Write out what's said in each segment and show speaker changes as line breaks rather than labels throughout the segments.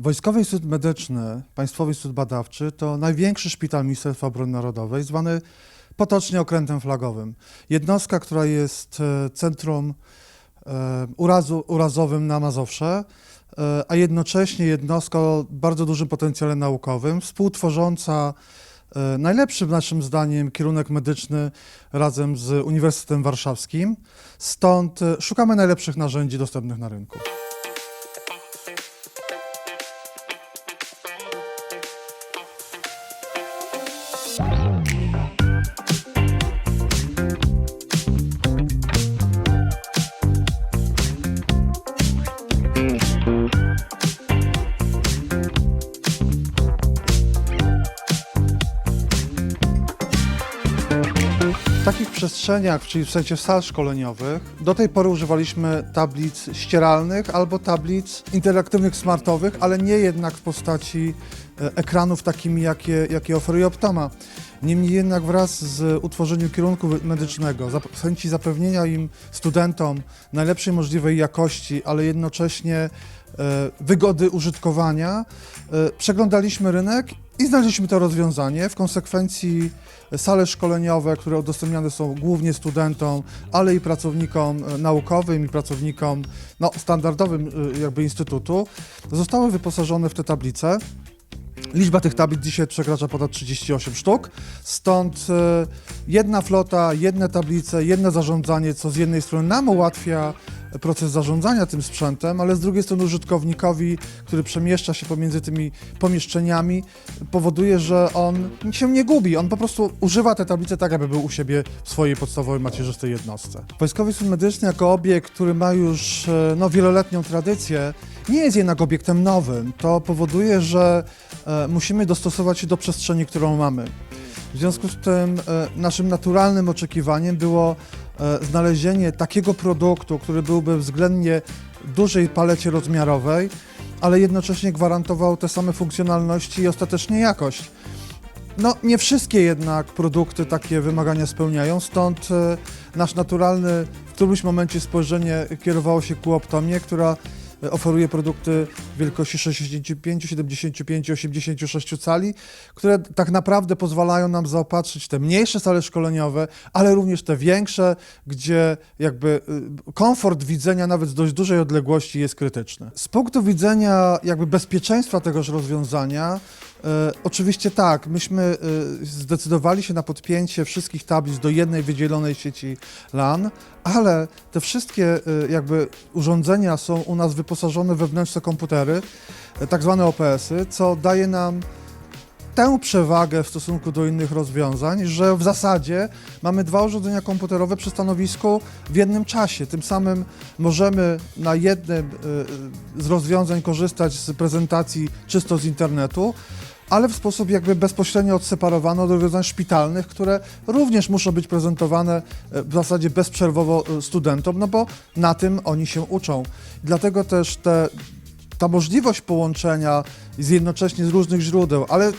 Wojskowy Instytut Medyczny, Państwowy Instytut Badawczy to największy szpital Ministerstwa Obrony Narodowej, zwany potocznie okrętem flagowym. Jednostka, która jest e, centrum e, urazu, urazowym na Mazowsze, e, a jednocześnie jednostka o bardzo dużym potencjale naukowym, współtworząca najlepszy naszym zdaniem kierunek medyczny razem z Uniwersytetem Warszawskim. Stąd szukamy najlepszych narzędzi dostępnych na rynku. Przestrzeniach, czyli w sensie sal szkoleniowych, do tej pory używaliśmy tablic ścieralnych albo tablic interaktywnych, smartowych, ale nie jednak w postaci e, ekranów takimi, jakie, jakie oferuje Optoma. Niemniej jednak wraz z utworzeniem kierunku medycznego, zap- chęci zapewnienia im studentom najlepszej możliwej jakości, ale jednocześnie wygody użytkowania, e, przeglądaliśmy rynek i znaleźliśmy to rozwiązanie. W konsekwencji sale szkoleniowe, które udostępniane są głównie studentom, ale i pracownikom e, naukowym i pracownikom no, standardowym e, jakby instytutu, zostały wyposażone w te tablice. Liczba tych tablic dzisiaj przekracza ponad 38 sztuk, stąd e, jedna flota, jedne tablice, jedno zarządzanie, co z jednej strony nam ułatwia proces zarządzania tym sprzętem, ale z drugiej strony użytkownikowi, który przemieszcza się pomiędzy tymi pomieszczeniami, powoduje, że on się nie gubi. On po prostu używa te tablice tak, aby był u siebie w swojej podstawowej macierzystej jednostce. Wojskowy Instytut Medyczny jako obiekt, który ma już e, no, wieloletnią tradycję, nie jest jednak obiektem nowym. To powoduje, że e, musimy dostosować się do przestrzeni, którą mamy. W związku z tym e, naszym naturalnym oczekiwaniem było znalezienie takiego produktu, który byłby względnie dużej palecie rozmiarowej, ale jednocześnie gwarantował te same funkcjonalności i ostatecznie jakość. No, nie wszystkie jednak produkty takie wymagania spełniają, stąd e, nasz naturalny w którymś momencie spojrzenie kierowało się ku Optomie, która e, oferuje produkty wielkości 65, 75, 86 cali, które tak naprawdę pozwalają nam zaopatrzyć te mniejsze sale szkoleniowe, ale również te większe, gdzie jakby y, komfort widzenia nawet z dość dużej odległości jest krytyczny. Z punktu widzenia jakby bezpieczeństwa tegoż rozwiązania, E, oczywiście tak, myśmy e, zdecydowali się na podpięcie wszystkich tablic do jednej wydzielonej sieci LAN, ale te wszystkie e, jakby urządzenia są u nas wyposażone we wewnętrzne komputery, e, tak zwane OPS-y, co daje nam tę przewagę w stosunku do innych rozwiązań, że w zasadzie mamy dwa urządzenia komputerowe przy stanowisku w jednym czasie. Tym samym możemy na jednym y, z rozwiązań korzystać z prezentacji czysto z internetu, ale w sposób jakby bezpośrednio odseparowany od rozwiązań szpitalnych, które również muszą być prezentowane y, w zasadzie bezprzerwowo y, studentom, no bo na tym oni się uczą. Dlatego też te, ta możliwość połączenia z jednocześnie z różnych źródeł, ale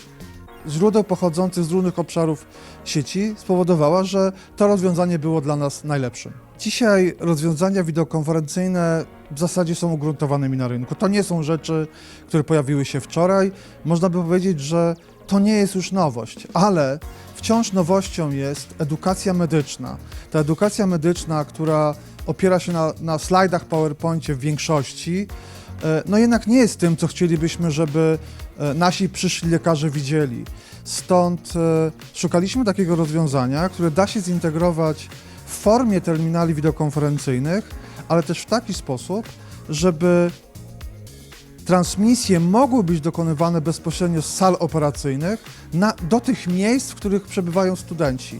źródeł pochodzących z różnych obszarów sieci spowodowała, że to rozwiązanie było dla nas najlepszym. Dzisiaj rozwiązania wideokonferencyjne w zasadzie są ugruntowanymi na rynku. To nie są rzeczy, które pojawiły się wczoraj. Można by powiedzieć, że to nie jest już nowość, ale wciąż nowością jest edukacja medyczna. Ta edukacja medyczna, która opiera się na, na slajdach PowerPoincie w większości, e, no jednak nie jest tym, co chcielibyśmy, żeby nasi przyszli lekarze widzieli. Stąd e, szukaliśmy takiego rozwiązania, które da się zintegrować w formie terminali wideokonferencyjnych, ale też w taki sposób, żeby transmisje mogły być dokonywane bezpośrednio z sal operacyjnych na, do tych miejsc, w których przebywają studenci.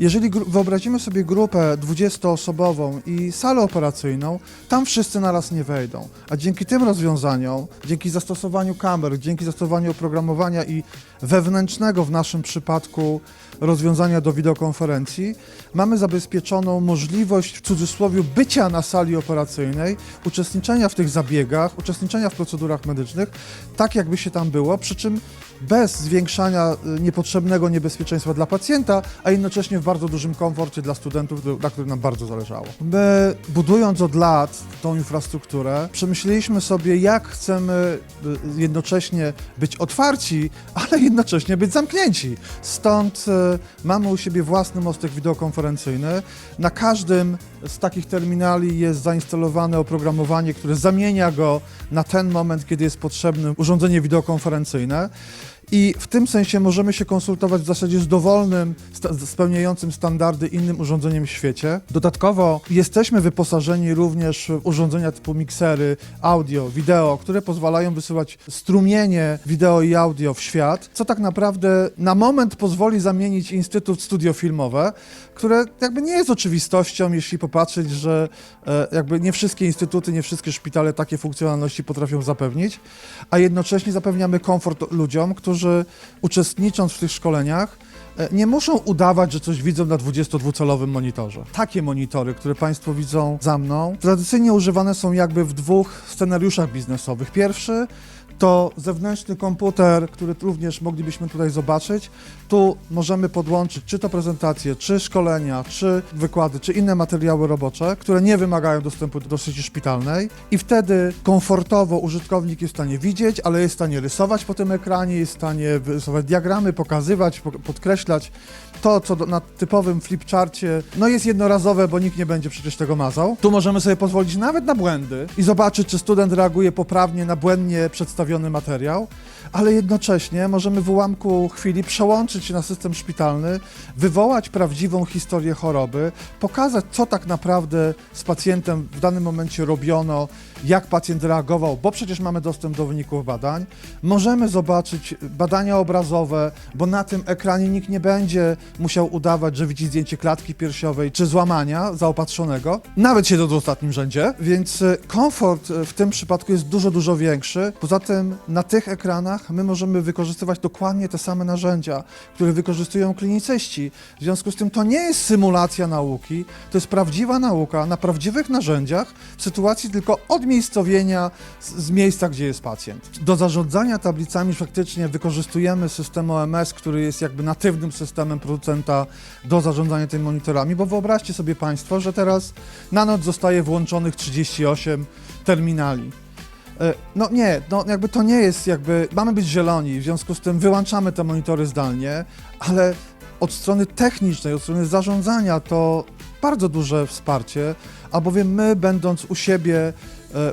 Jeżeli wyobrazimy sobie grupę 20-osobową i salę operacyjną, tam wszyscy naraz nie wejdą. A dzięki tym rozwiązaniom, dzięki zastosowaniu kamer, dzięki zastosowaniu oprogramowania i wewnętrznego w naszym przypadku rozwiązania do wideokonferencji, mamy zabezpieczoną możliwość w cudzysłowie bycia na sali operacyjnej, uczestniczenia w tych zabiegach, uczestniczenia w procedurach medycznych, tak jakby się tam było, przy czym bez zwiększania y, niepotrzebnego niebezpieczeństwa dla pacjenta, a jednocześnie w bardzo dużym komforcie dla studentów, na których nam bardzo zależało. My, budując od lat tą infrastrukturę, przemyśleliśmy sobie, jak chcemy y, jednocześnie być otwarci, ale jednocześnie być zamknięci. Stąd y, mamy u siebie własny mostek wideokonferencyjny. Na każdym z takich terminali jest zainstalowane oprogramowanie, które zamienia go na ten moment, kiedy jest potrzebne urządzenie wideokonferencyjne. I w tym sensie możemy się konsultować w zasadzie z dowolnym, spełniającym standardy innym urządzeniem w świecie. Dodatkowo jesteśmy wyposażeni również w urządzenia typu miksery, audio, wideo, które pozwalają wysyłać strumienie wideo i audio w świat, co tak naprawdę na moment pozwoli zamienić Instytut Studio Filmowe, które jakby nie jest oczywistością, jeśli popatrzeć, że e, jakby nie wszystkie instytuty, nie wszystkie szpitale takie funkcjonalności potrafią zapewnić, a jednocześnie zapewniamy komfort ludziom, którzy uczestnicząc w tych szkoleniach e, nie muszą udawać, że coś widzą na 22-calowym monitorze. Takie monitory, które Państwo widzą za mną, tradycyjnie używane są jakby w dwóch scenariuszach biznesowych. Pierwszy to zewnętrzny komputer, który również moglibyśmy tutaj zobaczyć. Tu możemy podłączyć czy to prezentacje, czy szkolenia, czy wykłady, czy inne materiały robocze, które nie wymagają dostępu do sieci szpitalnej i wtedy komfortowo użytkownik jest w stanie widzieć, ale jest w stanie rysować po tym ekranie, jest w stanie rysować diagramy, pokazywać, po- podkreślać to, co na typowym flipcharcie, no jest jednorazowe, bo nikt nie będzie przecież tego mazał. Tu możemy sobie pozwolić nawet na błędy i zobaczyć, czy student reaguje poprawnie na błędnie przedstawiony materiał, ale jednocześnie możemy w ułamku chwili przełączyć się na system szpitalny, wywołać prawdziwą historię choroby, pokazać, co tak naprawdę z pacjentem w danym momencie robiono, jak pacjent reagował, bo przecież mamy dostęp do wyników badań. Możemy zobaczyć badania obrazowe, bo na tym ekranie nikt nie będzie musiał udawać, że widzi zdjęcie klatki piersiowej czy złamania zaopatrzonego. Nawet siedzą w ostatnim rzędzie, więc e, komfort e, w tym przypadku jest dużo, dużo większy. Poza tym na tych ekranach my możemy wykorzystywać dokładnie te same narzędzia, które wykorzystują klinicyści. W związku z tym to nie jest symulacja nauki, to jest prawdziwa nauka na prawdziwych narzędziach w sytuacji tylko odmiejscowienia z, z miejsca, gdzie jest pacjent. Do zarządzania tablicami faktycznie wykorzystujemy system OMS, który jest jakby natywnym systemem producenta do zarządzania tymi monitorami, bo wyobraźcie sobie Państwo, że teraz na noc zostaje włączonych 38 terminali. E, No nie, no jakby to nie jest jakby, mamy być zieloni, w związku z tym wyłączamy te monitory zdalnie, ale od strony technicznej, od strony zarządzania to bardzo duże wsparcie, albowiem my będąc u siebie e,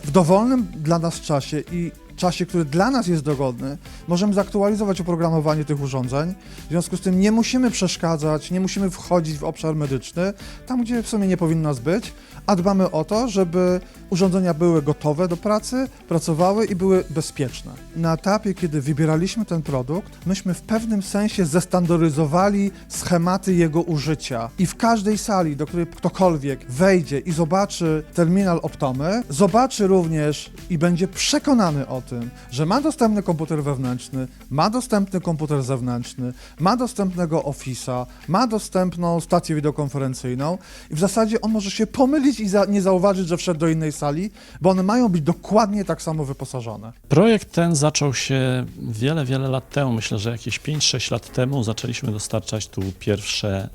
w dowolnym dla nas czasie i czasie, który dla nas jest dogodny, możemy zaktualizować oprogramowanie tych urządzeń. W związku z tym nie musimy przeszkadzać, nie musimy wchodzić w obszar medyczny, tam gdzie w sumie nie powinno nas być, a dbamy o to, żeby urządzenia były gotowe do pracy, pracowały i były bezpieczne. Na etapie, kiedy wybieraliśmy ten produkt, myśmy w pewnym sensie zestandaryzowali schematy jego użycia i w każdej sali, do której ktokolwiek wejdzie i zobaczy terminal Optomy, zobaczy również i będzie przekonany o tym, że ma dostępny komputer wewnętrzny, ma dostępny komputer zewnętrzny, ma dostępnego Office'a, ma dostępną stację wideokonferencyjną i w zasadzie on może się pomylić i za, nie zauważyć, że wszedł do innej sali, bo one mają być dokładnie tak samo wyposażone.
Projekt ten zaczął się wiele, wiele lat temu. Myślę, że jakieś 5-6 lat temu zaczęliśmy dostarczać tu pierwsze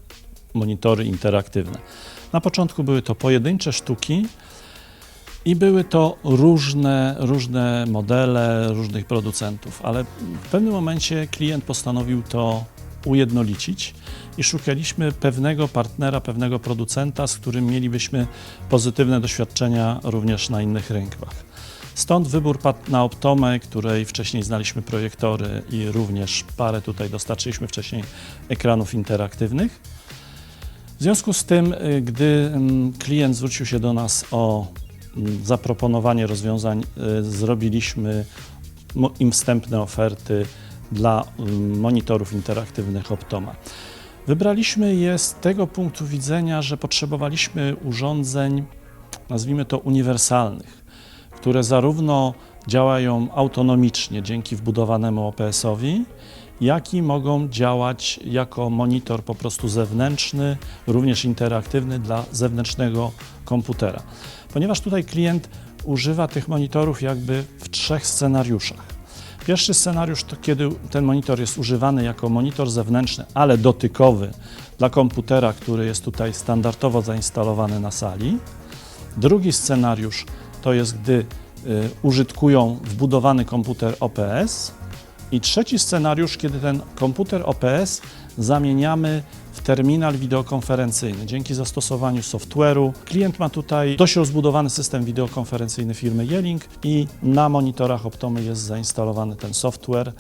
monitory interaktywne. Na początku były to pojedyncze sztuki i były to różne, różne modele różnych producentów, ale w pewnym momencie klient postanowił to ujednolicić i szukaliśmy pewnego partnera, pewnego producenta, z którym mielibyśmy pozytywne doświadczenia również na innych rynkach. Stąd wybór padł na Optomę, której wcześniej znaliśmy projektory i również parę tutaj dostarczyliśmy wcześniej ekranów interaktywnych. W związku z tym, y, gdy mm, klient zwrócił się do nas o zaproponowanie rozwiązań, y, zrobiliśmy im wstępne oferty dla mm, monitorów interaktywnych Optoma. Wybraliśmy je z tego punktu widzenia, że potrzebowaliśmy urządzeń, nazwijmy to uniwersalnych, które zarówno działają autonomicznie dzięki wbudowanemu OPS-owi, jak i mogą działać jako monitor po prostu zewnętrzny, również interaktywny dla zewnętrznego komputera. Ponieważ tutaj klient używa tych monitorów jakby w trzech scenariuszach. Pierwszy scenariusz to kiedy ten monitor jest używany jako monitor zewnętrzny, ale dotykowy dla komputera, który jest tutaj standardowo zainstalowany na sali. Drugi scenariusz to jest, gdy y, użytkują wbudowany komputer OPS. I trzeci scenariusz, kiedy ten komputer OPS zamieniamy terminal wideokonferencyjny. Dzięki zastosowaniu software'u klient ma tutaj dość rozbudowany system wideokonferencyjny firmy Yelling i na monitorach Optomy jest zainstalowany ten software,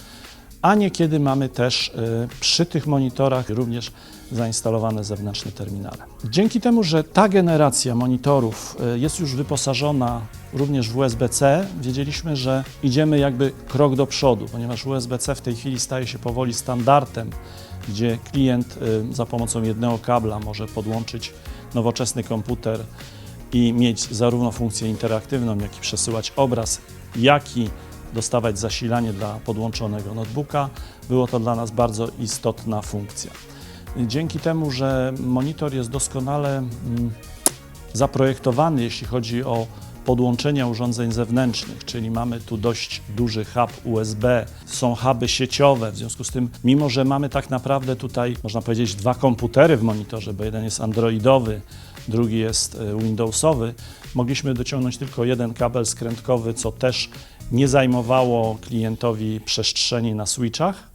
a niekiedy mamy też y, przy tych monitorach również zainstalowane zewnętrzne terminale. Dzięki temu, że ta generacja monitorów y, jest już wyposażona również w USB-C, wiedzieliśmy, że idziemy jakby krok do przodu, ponieważ USB-C w tej chwili staje się powoli standardem, gdzie klient y, za pomocą jednego kabla może podłączyć nowoczesny komputer i mieć zarówno funkcję interaktywną, jak i przesyłać obraz, jak i dostawać zasilanie dla podłączonego notebooka. Było to dla nas bardzo istotna funkcja. Dzięki temu, że monitor jest doskonale mm, zaprojektowany, jeśli chodzi o podłączenia urządzeń zewnętrznych, czyli mamy tu dość duży hub USB, są huby sieciowe, w związku z tym, mimo że mamy tak naprawdę tutaj, można powiedzieć, dwa komputery w monitorze, bo jeden jest androidowy, drugi jest e, Windowsowy, mogliśmy dociągnąć tylko jeden kabel skrętkowy, co też nie zajmowało klientowi przestrzeni na switchach.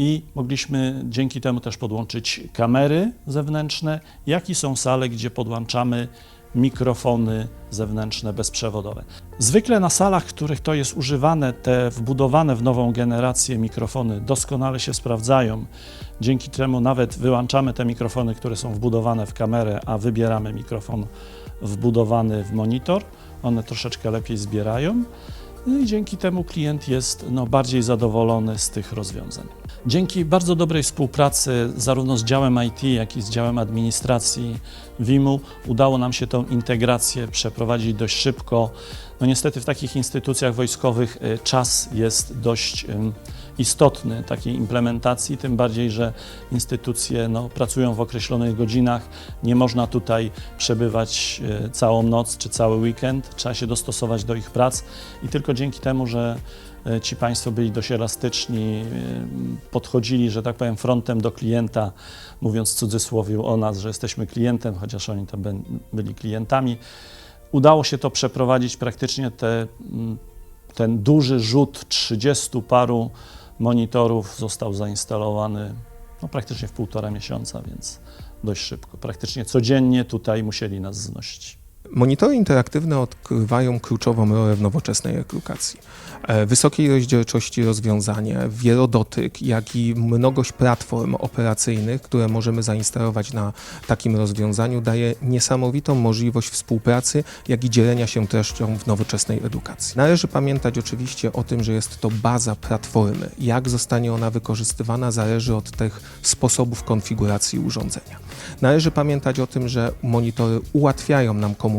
I mogliśmy dzięki temu też podłączyć kamery zewnętrzne, jak i są sale, gdzie podłączamy mikrofony zewnętrzne bezprzewodowe. Zwykle na salach, w których to jest używane, te wbudowane w nową generację mikrofony doskonale się sprawdzają. Dzięki temu nawet wyłączamy te mikrofony, które są wbudowane w kamerę, a wybieramy mikrofon wbudowany w monitor. One troszeczkę lepiej zbierają. No i dzięki temu klient jest no, bardziej zadowolony z tych rozwiązań. Dzięki bardzo dobrej współpracy zarówno z działem IT, jak i z działem administracji WIM-u udało nam się tą integrację przeprowadzić dość szybko. No niestety w takich instytucjach wojskowych y, czas jest dość istotny takiej implementacji, tym bardziej, że instytucje no, pracują w określonych godzinach. Nie można tutaj przebywać y, całą noc czy cały weekend, trzeba się dostosować do ich prac i tylko dzięki temu, że y, ci Państwo byli dość elastyczni, podchodzili, że tak powiem, frontem do klienta, mówiąc w cudzysłowie o nas, że jesteśmy klientem, chociaż oni bę- byli klientami. Udało się to przeprowadzić praktycznie te, mm, ten duży rzut 30 paru monitorów został zainstalowany no, praktycznie w półtora miesiąca, więc dość szybko. Praktycznie codziennie tutaj musieli nas znosić.
Monitory interaktywne odgrywają kluczową rolę w nowoczesnej edukacji. E, Wysokiej rozdzielczości rozwiązanie, wielodotyk, jak i mnogość platform operacyjnych, które możemy zainstalować na takim rozwiązaniu, daje niesamowitą możliwość współpracy, jak i dzielenia się treścią w nowoczesnej edukacji. Należy pamiętać oczywiście o tym, że jest to baza platformy. Jak zostanie ona wykorzystywana, zależy od tych sposobów konfiguracji urządzenia. Należy pamiętać o tym, że monitory ułatwiają nam komunikację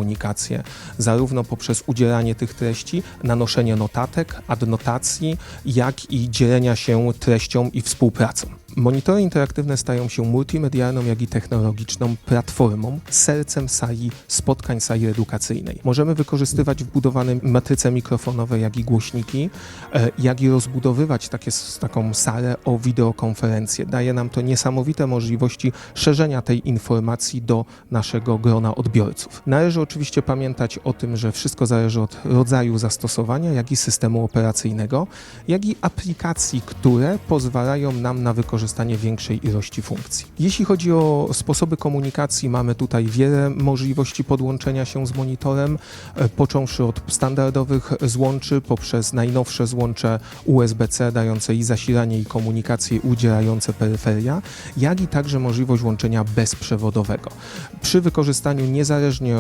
zarówno poprzez udzielanie tych treści, nanoszenie notatek, adnotacji, jak i dzielenia się treścią i współpracą. Monitory interaktywne stają się multimedialną, jak i technologiczną platformą, sercem sali spotkań sali edukacyjnej. Możemy wykorzystywać wbudowane matryce mikrofonowe, jak i głośniki, e, jak i rozbudowywać takie, taką salę o wideokonferencję. Daje nam to niesamowite możliwości szerzenia tej informacji do naszego grona odbiorców. Należy oczywiście pamiętać o tym, że wszystko zależy od rodzaju zastosowania, jak i systemu operacyjnego, jak i aplikacji, które pozwalają nam na wykorzystanie większej ilości funkcji. Jeśli chodzi o sposoby komunikacji, mamy tutaj wiele możliwości podłączenia się z monitorem, e, począwszy od standardowych złączy poprzez najnowsze złącze USB-C dające i zasilanie i komunikację udzielające peryferia, jak i także możliwość łączenia bezprzewodowego. Przy wykorzystaniu niezależnie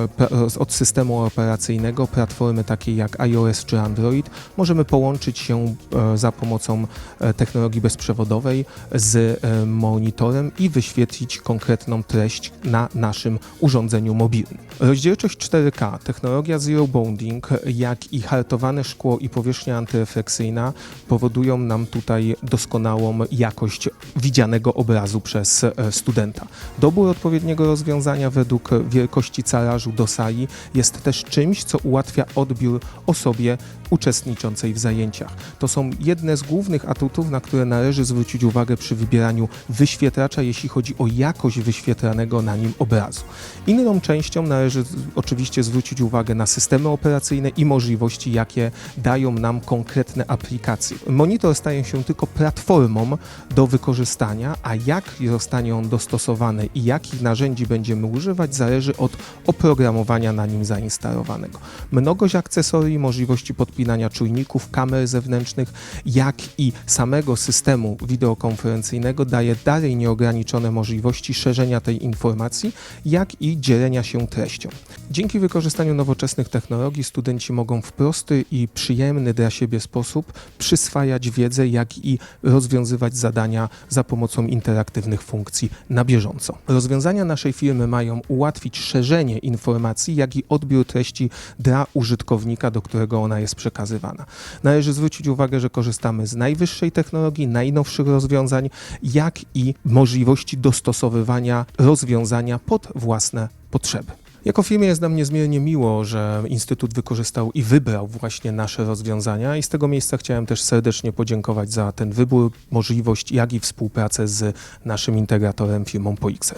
od systemu operacyjnego platformy takiej jak iOS czy Android możemy połączyć się e, za pomocą e, technologii bezprzewodowej z z e, monitorem i wyświetlić konkretną treść na naszym urządzeniu mobilnym. Rozdzielczość 4K, technologia Zero Bonding, jak i hartowane szkło i powierzchnia antyrefleksyjna powodują nam tutaj doskonałą jakość widzianego obrazu przez e, studenta. Dobór odpowiedniego rozwiązania według wielkości calażu do sali jest też czymś, co ułatwia odbiór osobie uczestniczącej w zajęciach. To są jedne z głównych atutów, na które należy zwrócić uwagę przy wybieraniu wyświetlacza, jeśli chodzi o jakość wyświetlanego na nim obrazu. Inną częścią należy oczywiście zwrócić uwagę na systemy operacyjne i możliwości, jakie dają nam konkretne aplikacje. Monitor staje się tylko platformą do wykorzystania, a jak zostanie on dostosowany i jakich narzędzi będziemy używać, zależy od oprogramowania na nim zainstalowanego. Mnogość akcesorii, możliwości podpinania czujników, kamer zewnętrznych, jak i samego systemu daje dalej nieograniczone możliwości szerzenia tej informacji, jak i dzielenia się treścią. Dzięki wykorzystaniu nowoczesnych technologii studenci mogą w prosty i przyjemny dla siebie sposób przyswajać wiedzę, jak i rozwiązywać zadania za pomocą interaktywnych funkcji na bieżąco. Rozwiązania naszej firmy mają ułatwić szerzenie informacji, jak i odbiór treści dla użytkownika, do którego ona jest przekazywana. Należy zwrócić uwagę, że korzystamy z najwyższej technologii, najnowszych rozwiązań, jak i możliwości dostosowywania rozwiązania pod własne potrzeby. Jako firmie jest nam niezmiernie miło, że Instytut wykorzystał i wybrał właśnie nasze rozwiązania i z tego miejsca chciałem też serdecznie podziękować za ten wybór, możliwość, jak i współpracę z naszym integratorem firmą PoXer.